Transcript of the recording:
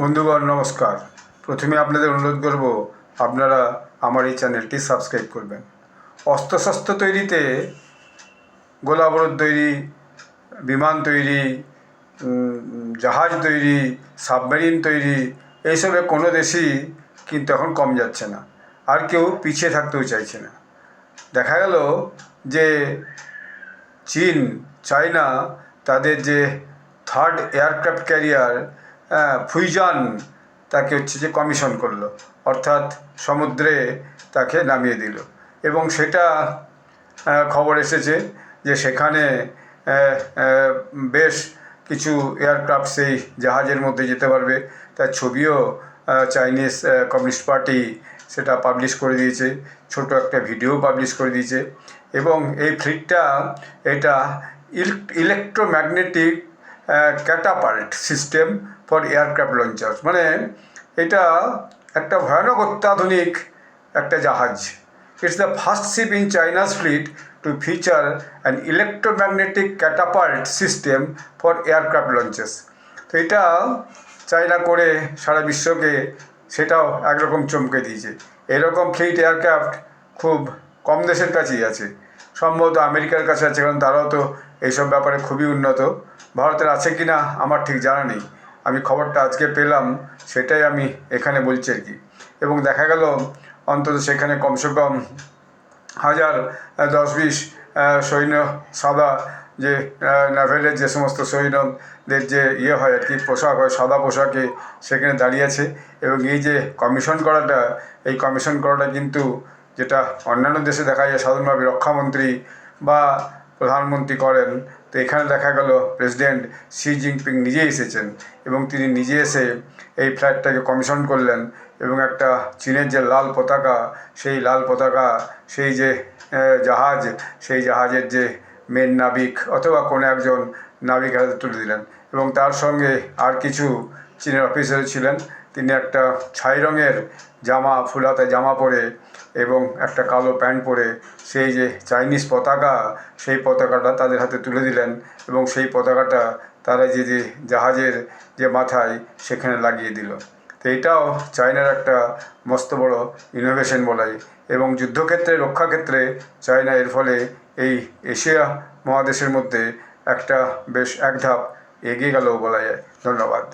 বন্ধুগণ, নমস্কার। প্রথমে আপনাদের অনুরোধ করব, আপনারা আমার এই চ্যানেলটি সাবস্ক্রাইব করবেন। অস্ত্রশস্ত্র তৈরিতে গোলাবরত তৈরি, বিমান তৈরি জাহাজ তৈরি, সাবমেরিন তৈরি, এইসবে কোনো দেশই কিন্তু এখন কম যাচ্ছে না। আর কেউ পিছিয়ে থাকতেও চাইছে না। দেখা গেল যে চীন, চায়না, তাদের যে থার্ড এয়ারক্রাফট ক্যারিয়ার ফুইজান তাকে হচ্ছে যে কমিশন করল, অর্থাৎ সমুদ্রে তাকে নামিয়ে দিল। এবং সেটা খবর এসেছে যে সেখানে বেশ কিছু এয়ারক্রাফট সেই জাহাজের মধ্যে যেতে পারবে। তার ছবিও চাইনিজ কমিউনিস্ট পার্টি সেটা পাবলিশ করে দিয়েছে, ছোট একটা ভিডিও পাবলিশ করে দিয়েছে। এবং এই ফ্লিটটা এটা electromagnetic catapult system for aircraft launchers মানে এটা একটা ভয়ানক অত্যাধুনিক একটা জাহাজ। It's the first ship in China's fleet to feature an electromagnetic catapult system for aircraft launches তো এটা চায়না করে সারা বিশ্বকে সেটাও একরকম চমকে দিয়েছে। এরকম ফ্লিট এয়ারক্রাফট খুব কম দেশের কাছেই আছে। সম্ভবত আমেরিকার কাছে আছে, কারণ তারাও তো এইসব ব্যাপারে খুবই উন্নত। ভারতের আছে কি না আমার ঠিক জানা নেই। আমি খবরটা আজকে পেলাম, সেটাই আমি এখানে বলছি আর কি। এবং দেখা গেল, অন্তত সেখানে কমসে কম হাজার দশ বিশ সৈন্য সাদা যে নাভেলের যে সমস্ত সৈন্যদের যে ইয়ে হয় আর কি, পোশাক হয়, সাদা পোশাকে সেখানে দাঁড়িয়ে আছে। এবং এই যে কমিশন করাটা, এই কমিশন করাটা কিন্তু যেটা অন্যান্য দেশে দেখা যায়, সাধারণভাবে রক্ষামন্ত্রী বা প্রধানমন্ত্রী করেন তো এখানে দেখা গেল প্রেসিডেন্ট শি জিনপিং নিজে এসেছেন এবং তিনি নিজে এসে এই ফ্ল্যাটটাকে কমিশন করলেন এবং একটা চীনের যে লাল পতাকা, সেই লাল পতাকা, সেই যে জাহাজ, সেই জাহাজের যে মেন নাবিক অথবা কোনো একজন নাবিক হাতে তুলে দিলেন এবং তার সঙ্গে আর কিছু চীনের অফিসার ছিলেন। তিনি একটা ছাই রঙের জামা, ফুলাতে জামা পরে এবং একটা কালো প্যান্ট পরে সেই যে চাইনিজ পতাকা, সেই পতাকাটা তাদের হাতে তুলে দিলেন এবং সেই পতাকাটা তারা যে যে জাহাজের যে মাথায় সেখানে লাগিয়ে দিল। তো এটাও চায়নার একটা মস্ত বড় ইনোভেশন বলাই এবং যুদ্ধক্ষেত্রে, রক্ষাক্ষেত্রে চায়না এর ফলে এই এশিয়া মহাদেশের মধ্যে একটা বেশ এক ধাপ এগিয়ে গেল বলা যায় ধন্যবাদ।